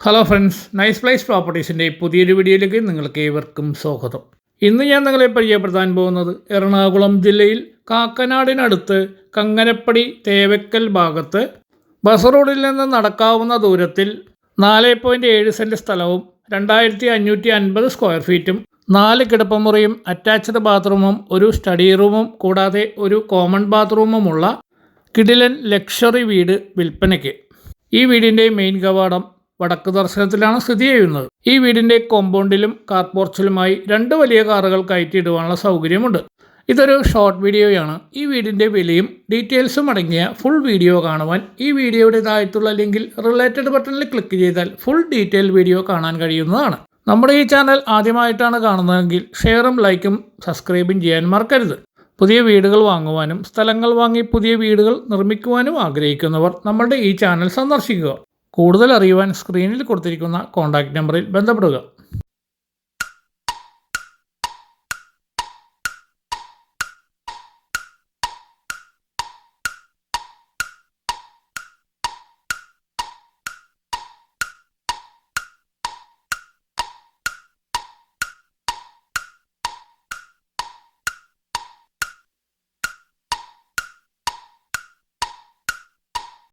Hello friends nice place പ്രോപ്പർട്ടീസിന്റെ പുതിയൊരു വീഡിയോയിലേക്ക് നിങ്ങൾക്ക് ഏവർക്കും സ്വാഗതം. ഇന്ന് ഞാൻ നിങ്ങളെ പരിചയപ്പെടുത്താൻ പോകുന്നത് എറണാകുളം ജില്ലയിൽ കാക്കനാടിനടുത്ത് കങ്ങനപ്പടി തേവക്കൽ ഭാഗത്ത് ബസ് റോഡിൽ നിന്ന് നടക്കാവുന്ന ദൂരത്തിൽ നാല് പോയിന്റ് ഏഴ് സെന്റ് സ്ഥലവും രണ്ടായിരത്തി അഞ്ഞൂറ്റി അൻപത് സ്ക്വയർ ഫീറ്റും നാല് കിടപ്പമുറിയും അറ്റാച്ച്ഡ് ബാത്റൂമും ഒരു സ്റ്റഡി റൂമും കൂടാതെ ഒരു കോമൺ ബാത്റൂമുമുള്ള കിടിലൻ ലക്ഷറി വീട് വിൽപ്പനയ്ക്ക്. ഈ വീടിന്റെ മെയിൻ കവാടം വടക്ക് ദർശനത്തിലാണ് സ്ഥിതി ചെയ്യുന്നത്. ഈ വീടിന്റെ കോമ്പൗണ്ടിലും കാർ പോർച്ചിലുമായി രണ്ട് വലിയ കാറുകൾ കയറ്റിയിടുവാനുള്ള സൗകര്യമുണ്ട്. ഇതൊരു ഷോർട്ട് വീഡിയോയാണ് ഈ വീടിന്റെ വിലയും ഡീറ്റെയിൽസും അടങ്ങിയ ഫുൾ വീഡിയോ കാണുവാൻ ഈ വീഡിയോയുടെ താഴത്തുള്ള ലിങ്കിൽ റിലേറ്റഡ് ബട്ടണിൽ ക്ലിക്ക് ചെയ്താൽ ഫുൾ ഡീറ്റെയിൽ വീഡിയോ കാണാൻ കഴിയുന്നതാണ്. നമ്മുടെ ഈ ചാനൽ ആദ്യമായിട്ടാണ് കാണുന്നതെങ്കിൽ ഷെയറും ലൈക്കും സബ്സ്ക്രൈബും ചെയ്യാൻ മറക്കരുത്. പുതിയ വീടുകൾ വാങ്ങുവാനും സ്ഥലങ്ങൾ വാങ്ങി പുതിയ വീടുകൾ നിർമ്മിക്കുവാനും ആഗ്രഹിക്കുന്നവർ നമ്മളുടെ ഈ ചാനൽ സന്ദർശിക്കുക. കൂടുതൽ അറിയുവാൻ സ്ക്രീനിൽ കൊടുത്തിരിക്കുന്ന കോൺടാക്റ്റ് നമ്പറിൽ ബന്ധപ്പെടുക.